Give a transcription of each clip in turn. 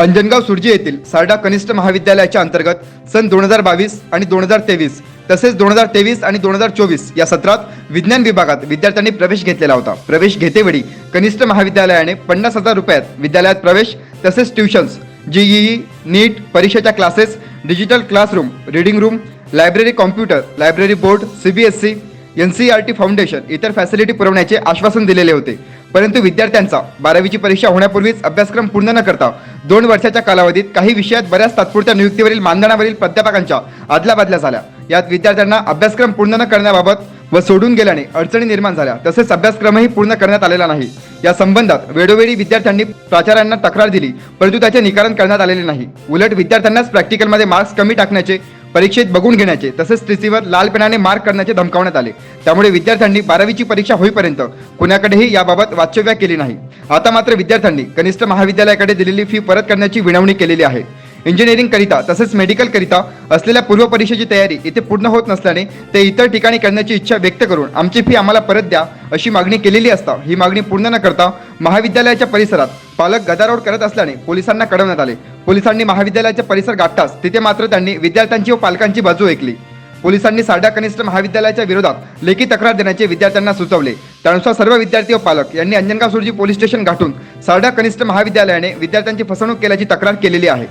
अंजनगाव सुरजी येथील सारडा कनिष्ठ महाविद्यालयाच्या अंतर्गत सन दोन हजार बावीस आणि दोन हजार तेवीस तसेच दोन हजार तेवीस आणि दोन हजार चोवीस या सत्रात विज्ञान विभागात विद्यार्थ्यांनी प्रवेश घेतलेला होता. प्रवेश घेतेवेळी कनिष्ठ महाविद्यालयाने पन्नास हजार रुपयात विद्यालयात प्रवेश तसेच ट्युशन्स जीईई नीट परीक्षेच्या classes digital classroom reading room library computer library board CBSE N C R T foundation इतर फॅसिलिटी पुरवण्याचे आश्वासन दिलेले होते. परंतु विद्यार्थ्यांचा बारावीची परीक्षा होण्यापूर्वीच अभ्यासक्रम पूर्ण न करता दोन वर्षाच्या कालावधीत काही विषयात बऱ्याच तात्पुरत्या नियुक्तीवरील मानधनावरील प्राध्यापकांच्या आदलाबदल्या झाल्या. यात विद्यार्थ्यांना अभ्यासक्रम पूर्ण न करण्याबाबत व सोडून गेल्याने अडचणी निर्माण झाल्या. तसेच अभ्यासक्रमही पूर्ण करण्यात आलेला नाही. या संबंधात वेळोवेळी विद्यार्थ्यांनी प्राचार्यांना तक्रार दिली परंतु त्याचे निकालन करण्यात आलेले नाही. उलट विद्यार्थ्यांनाच प्रॅक्टिकलमध्ये मार्क्स कमी टाकण्याचे परीक्षेत बघून घेण्याचे तसेच टीसीवर लाल पेनाने मार्क करण्याचे धमकावण्यात आले. त्यामुळे विद्यार्थ्यांनी बारावीची परीक्षा होईपर्यंत कुणाकडेही याबाबत वाच्यव्या केली नाही. आता मात्र विद्यार्थ्यांनी कनिष्ठ महाविद्यालयाकडे दिलेली फी परत करण्याची विनवणी केलेली आहे. इंजिनिअरिंग करिता तसेच मेडिकल करिता असलेल्या पूर्व परीक्षेची तयारी इथे पूर्ण होत नसल्याने ते इतर ठिकाणी करण्याची इच्छा व्यक्त करून आमची फी आम्हाला परत द्या अशी मागणी केलेली असता ही मागणी पूर्ण न करता महाविद्यालयाच्या परिसरात पालक गदारोड करत असल्याने पोलिसांना कळवण्यात आले. पोलिसांनी महाविद्यालयाचा परिसर गाठताच तिथे मात्र त्यांनी विद्यार्थ्यांची व पालकांची बाजू ऐकली. पोलिसांनी सारडा कनिष्ठ महाविद्यालयाच्या विरोधात लेखी तक्रार देण्याचे विद्यार्थ्यांना सुचवले. त्यानुसार सर्व विद्यार्थी व पालक यांनी अंजनगाव सुरजी पोलीस स्टेशन गाठून सारडा कनिष्ठ महाविद्यालयाने विद्यार्थ्यांची फसवणूक केल्याची तक्रार केलेली आहे.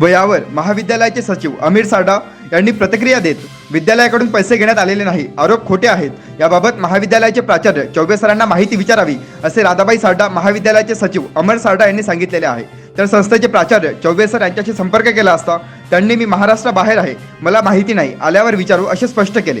व यावर महाविद्यालयाचे सचिव अमीर साडा यांनी प्रतिक्रिया देत विद्यालयाकडून पैसे घेण्यात आलेले नाही आरोप खोटे आहेत. याबाबत महाविद्यालयाचे प्राचार्य चौबे सरांना माहिती विचारावी असे राधाबाई साडा महाविद्यालयाचे सचिव अमर साडा यांनी सांगितलेले आहे. तर संस्थेचे प्राचार्य चौबे सर यांच्याशी संपर्क केला असता त्यांनी मी महाराष्ट्राबाहेर आहे मला माहिती नाही आल्यावर विचारू असे स्पष्ट केले.